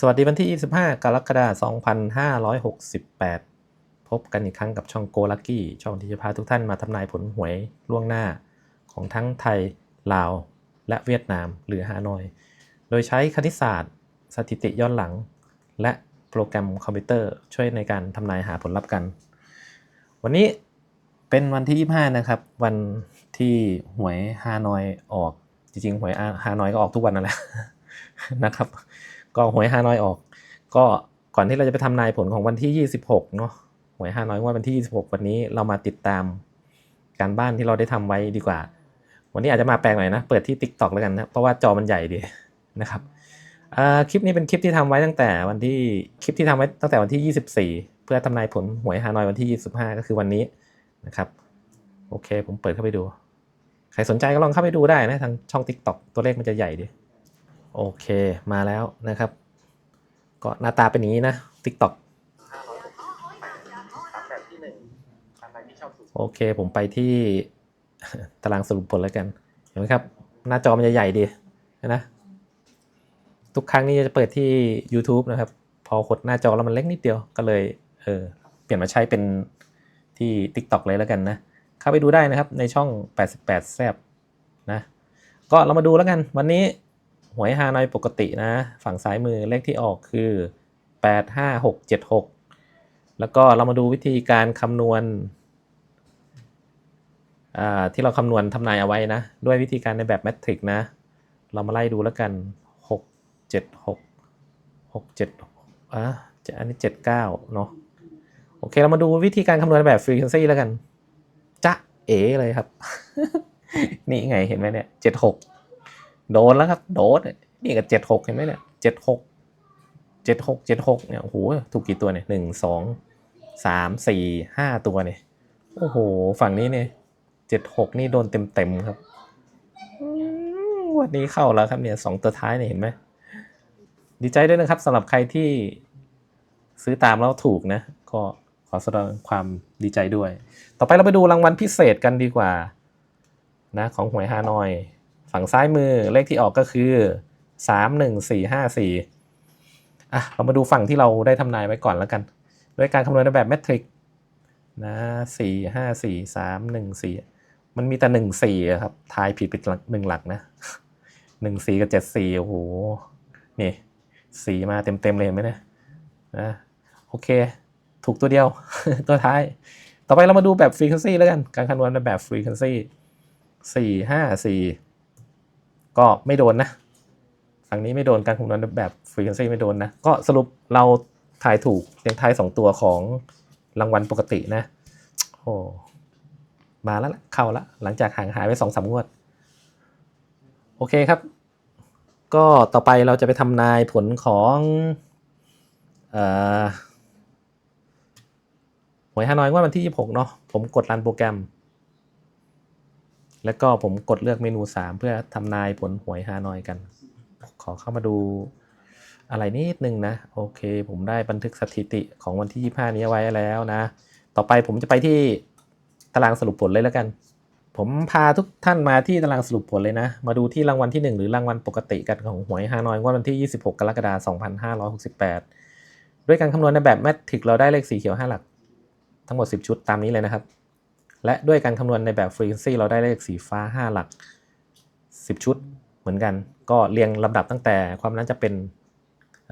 สวัสดีวันที่ 25 กรกฎาคม 2568 พบกันอีกครั้งกับช่องโกลักกี้ ช่องที่จะพาทุกท่านมาทำนายผลหวยล่วงหน้า ของทั้งไทย ลาว และเวียดนาม หรือฮานอย โดยใช้คณิตศาสตร์ สถิติย้อนหลัง และโปรแกรมคอมพิวเตอร์ช่วยในการทำนายหาผลลัพธ์กัน วันนี้เป็นวันที่ 25 นะครับ วันที่หวยฮานอยออก จริงๆ หวยฮานอยก็ออกทุกวันนั่นแหละนะครับ ก็หวยฮานอยออก ก็ก่อนที่เราจะไปทำนายผลของวันที่ 26เนาะหวยฮานอยว่าวันที่ 26 วันนี้เรามาติดตามการบ้านที่เราได้ทำไว้ดีกว่า วันนี้อาจจะมาแปลงหน่อยนะ เปิดที่ TikTok แล้วกันนะ เพราะว่าจอมันใหญ่ดีนะครับคลิปนี้เป็นคลิปที่ทำไว้ตั้งแต่วันที่คลิปที่ทำไว้ตั้งแต่วันที่ 24 เพื่อทำนายผลหวยฮานอยวันที่ 25 ก็คือวันนี้นะครับโอเค ผมเปิดเข้าไปดู ใครสนใจก็ลองเข้าไปดูได้นะทางช่อง TikTok ตัวเลขมันจะใหญ่ดี โอเคมาแล้วนะครับ ก็หน้าตาเป็นอย่างนี้นะ TikTok แบบที่หนึ่งอันไหนที่ชอบสุดโอเค ผมไปที่ตารางสรุปผลแล้วกัน เห็นไหมครับ หน้าจอมันจะใหญ่ดีนะ ทุกครั้งนี้จะเปิดที่ YouTube นะครับ พอกดหน้าจอแล้วมันเล็กนิดเดียวก็เลยเออเปลี่ยนมาใช้เป็นที่ TikTok เลยแล้วกันนะ เข้าไปดูได้นะครับในช่อง 88 แซบนะ ก็เรามาดูแล้วกันวันนี้ หวยฮานอยปกตินะ ฝั่งซ้ายมือเลขที่ออกคือ 85676 แล้วก็เรามาดูวิธีการคำนวณที่เราคำนวณทำนายเอาไว้นะ ด้วยวิธีการในแบบแมทริกนะ เรามาไล่ดูแล้วกัน 6 7 6 6 7อะจะอันนี้ 79 เนาะโอเค เรามาดูวิธีการคำนวณแบบ frequency แล้วกัน จะเอ๋เลยครับ นี่ไงเห็นไหมเนี่ย 76 โดนแล้วครับ โดนนี่ก็76เห็นไหมเนี่ย76 76 76เจ็ดหกเจ็ดหกเนี่ยโอ้โหถูกกี่ตัวเนี่ยหนึ่งสองสามสี่ห้าตัวเนี่ยโอ้โห ฝั่งนี้เนี่ย76นี่โดนเต็มๆครับวันนี้เข้าแล้วครับเนี่ยสองตัวท้ายเนี่ยเห็นไหมดีใจด้วยนะครับสำหรับใครที่ซื้อตามแล้วถูกนะ ก็ขอแสดงความดีใจด้วย ต่อไปเราไปดูรางวัลพิเศษกันดีกว่า นะของหวยฮานอย ฝั่งซ้ายมือเลขที่ออกก็คือสามหนึ่งสี่ห้าสี่อะเรามาดูฝั่งที่เราได้ทำนายไว้ก่อนแล้วกัน ด้วยการคำนวณในแบบแมทริกนะสี่ห้าสี่สามหนึ่งสี่มันมีแต่หนึ่งสี่ครับทายผิดไปหลักหนึ่งหลักนะหนึ่งสี่กับเจ็ดสี่โอ้โหนี่สี่มาเต็มเต็มเลยเห็นไหมเนี่ยนะโอเค ถูกตัวเดียว ตัวท้าย ต่อไปเรามาดูแบบ frequency แล้วกัน การคำนวณในแบบ frequency สี่ห้าสี่ ก็ไม่โดนนะฝั่งนี้ไม่โดนการคำนวณแบบ frequency ไม่โดนนะ ก็สรุปเราทายถูกเพียงทายสองตัวของรางวัลปกตินะโอ้มาแล้วเข้าละหลังจากห่างหายไปสองสามงวด โอเคครับ ก็ต่อไปเราจะไปทำนายผลของหวยฮานอยงวดวันที่ 26 เนาะผมกดรันโปรแกรม แล้วก็ผมกดเลือกเมนู 3 เพื่อทำนายผลหวยฮานอยกัน ขอเข้ามาดูอะไรนิดนึงนะ โอเค ผมได้บันทึกสถิติของวันที่ 25 นี้ไว้แล้วนะ ต่อไปผมจะไปที่ตารางสรุปผลเลยแล้วกัน ผมพาทุกท่านมาที่ตารางสรุปผลเลยนะ มาดูที่รางวัลที่ 1 หรือรางวัลปกติกันของหวยฮานอยงวดวันที่ 26 กรกฎาคม 2568 ด้วยการคำนวณในแบบแมทริกเราได้เลขสีเขียว 5 หลัก ทั้งหมด 10 ชุดตามนี้เลยนะครับ และด้วยการคำนวณในแบบ frequency เราได้เลขสีฟ้า 5 หลัก 10 ชุดเหมือนกัน ก็เรียงลำดับตั้งแต่ความน่าจะเป็น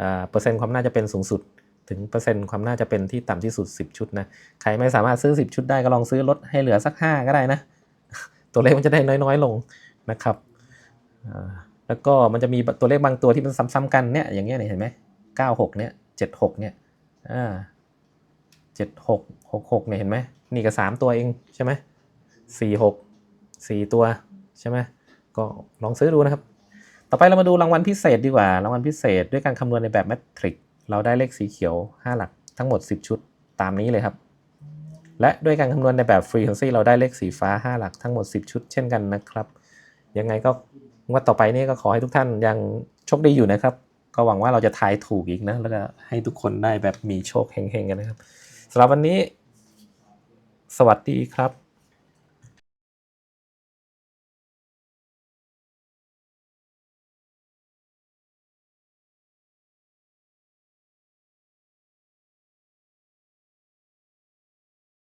อ่าเปอร์เซ็นต์ความน่าจะเป็นสูงสุด ถึงเปอร์เซ็นต์ความน่าจะเป็นที่ต่ำที่สุด 10 ชุดนะใครไม่สามารถซื้อ 10 ชุดได้ก็ลองซื้อลดให้เหลือสัก 5 ก็ได้นะ ตัวเลขมันจะได้น้อยๆลงนะครับอ่าแล้วก็มันจะมีตัวเลขบางตัวที่มันซ้ำๆกันเนี่ยอย่างเงี้ยเห็นไหม96เนี่ย76เนี่ยอ่าเจ็ดหกหกหกเนี่ยเห็นไหม นี่ก็สามตัวเองใช่ไหมสี่หกสี่ตัวใช่ไหมก็ลองซื้อดูนะครับ ต่อไปเรามาดูรางวัลพิเศษดีกว่า รางวัลพิเศษด้วยการคำนวณในแบบแมทริกเราได้เลขสีเขียว 5 หลักทั้งหมด 10 ชุดตามนี้เลยครับ และด้วยการคำนวณในแบบ frequency เราได้เลขสีฟ้า 5 หลักทั้งหมด 10 ชุดเช่นกันนะครับ ยังไงก็งวดต่อไปนี่ก็ขอให้ทุกท่านยังโชคดีอยู่นะครับ ก็หวังว่าเราจะทายถูกอีกนะ แล้วก็ให้ทุกคนได้แบบมีโชคเฮงๆกันนะครับสำหรับวันนี้ สวัสดีครับ